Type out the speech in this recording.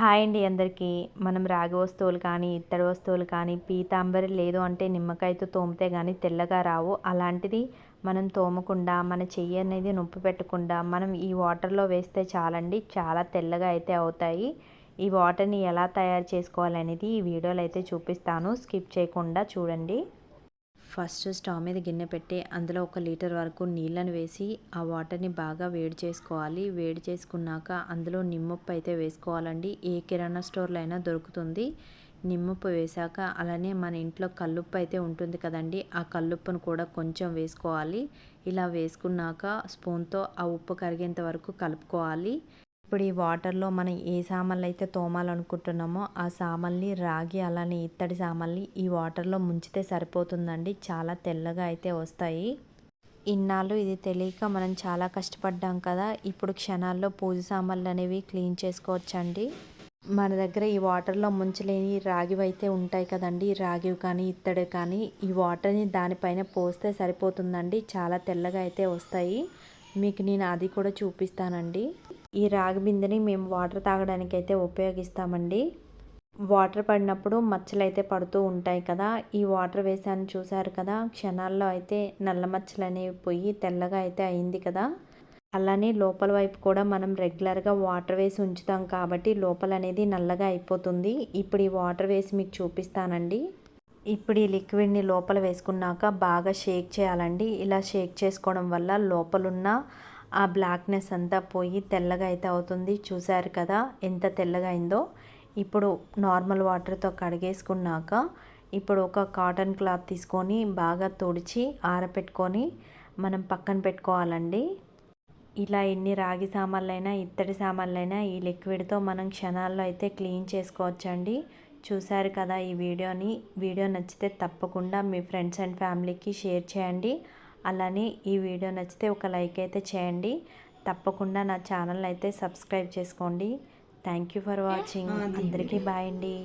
Hi అండి అందరికీ. మనం రాగి వస్తువులు కానీ ఇత్తడి వస్తువులు కానీ పీతాంబరి లేదు అంటే నిమ్మకాయతో తోమితే కానీ తెల్లగా రావు. అలాంటిది మనం తోమకుండా మన చెయ్యి అనేది నొప్పి పెట్టకుండా మనం ఈ వాటర్లో వేస్తే చాలండి. చాలా తెల్లగా అయితే అవుతాయి. ఈ వాటర్ని ఎలా తయారు చేసుకోవాలనేది ఈ వీడియోలో అయితే చూపిస్తాను. స్కిప్ చేయకుండా చూడండి. ఫస్ట్ స్టవ్ మీద గిన్నె పెట్టి అందులో ఒక లీటర్ వరకు నీళ్ళని వేసి ఆ వాటర్ని బాగా వేడి చేసుకోవాలి. వేడి చేసుకున్నాక అందులో నిమ్మప్పు అయితే వేసుకోవాలండి. ఏ కిరాణా స్టోర్లో అయినా దొరుకుతుంది. నిమ్మప్పు వేశాక అలానే మన ఇంట్లో కల్లుప్పు అయితే ఉంటుంది కదండి ఆ కల్లుప్పును కూడా కొంచెం వేసుకోవాలి. ఇలా వేసుకున్నాక స్పూన్తో ఆ ఉప్పు కరిగేంత వరకు కలుపుకోవాలి. ఇప్పుడు ఈ వాటర్లో మనం ఏ సామాన్లు అయితే తోమాలనుకుంటున్నామో ఆ సామాన్ని రాగి అలానే ఇత్తడి సామాన్ని ఈ వాటర్లో ముంచితే సరిపోతుందండి. చాలా తెల్లగా అయితే వస్తాయి. ఇన్నాళ్ళు ఇది తెలియక మనం చాలా కష్టపడ్డాం కదా. ఇప్పుడు క్షణాల్లో పూజ సామాన్లు అనేవి క్లీన్ చేసుకోవచ్చండి. మన దగ్గర ఈ వాటర్లో ముంచలేని రాగివి అయితే ఉంటాయి కదండి. రాగివి కానీ ఇత్తడి కానీ ఈ వాటర్ని దానిపైన పోస్తే సరిపోతుందండి. చాలా తెల్లగా అయితే వస్తాయి. మీకు నేను అది కూడా చూపిస్తానండి. ఈ రాగి బిందెని మేము వాటర్ తాగడానికి అయితే ఉపయోగిస్తామండి. వాటర్ పడినప్పుడు మచ్చలు అయితే పడుతూ ఉంటాయి కదా. ఈ వాటర్ వేసాను చూసారు కదా. క్షణాల్లో అయితే నల్ల మచ్చలు అనేవి పోయి తెల్లగా అయితే అయింది కదా. అలానే లోపల వైపు కూడా మనం రెగ్యులర్గా వాటర్ వేసి ఉంచుతాం కాబట్టి లోపల అనేది నల్లగా అయిపోతుంది. ఇప్పుడు ఈ వాటర్ వేసి మీకు చూపిస్తానండి. ఇప్పుడు ఈ లిక్విడ్ని లోపల వేసుకున్నాక బాగా షేక్ చేయాలండి. ఇలా షేక్ చేసుకోవడం వల్ల లోపలున్న ఆ బ్లాక్నెస్ అంతా పోయి తెల్లగా అయితే అవుతుంది. చూసారు కదా ఎంత తెల్లగా అయిందో. ఇప్పుడు నార్మల్ వాటర్తో కడిగేసుకున్నాక ఇప్పుడు ఒక కాటన్ క్లాత్ తీసుకొని బాగా తుడిచి ఆరపెట్టుకొని మనం పక్కన పెట్టుకోవాలండి. ఇలా ఎన్ని రాగి సామాన్లైనా ఇత్తడి సామాన్లైనా ఈ లిక్విడ్తో మనం క్షణాల్లో అయితే క్లీన్ చేసుకోవచ్చండి. చూసారు కదా ఈ వీడియోని. వీడియో నచ్చితే తప్పకుండా మీ ఫ్రెండ్స్ అండ్ ఫ్యామిలీకి షేర్ చేయండి. అలానే ఈ వీడియో నచ్చితే ఒక లైక్ అయితే చేయండి. తప్పకుండా నా ఛానల్ అయితే సబ్స్క్రైబ్ చేసుకోండి. Thank you for watching. అందరికీ బాయ్ అండి.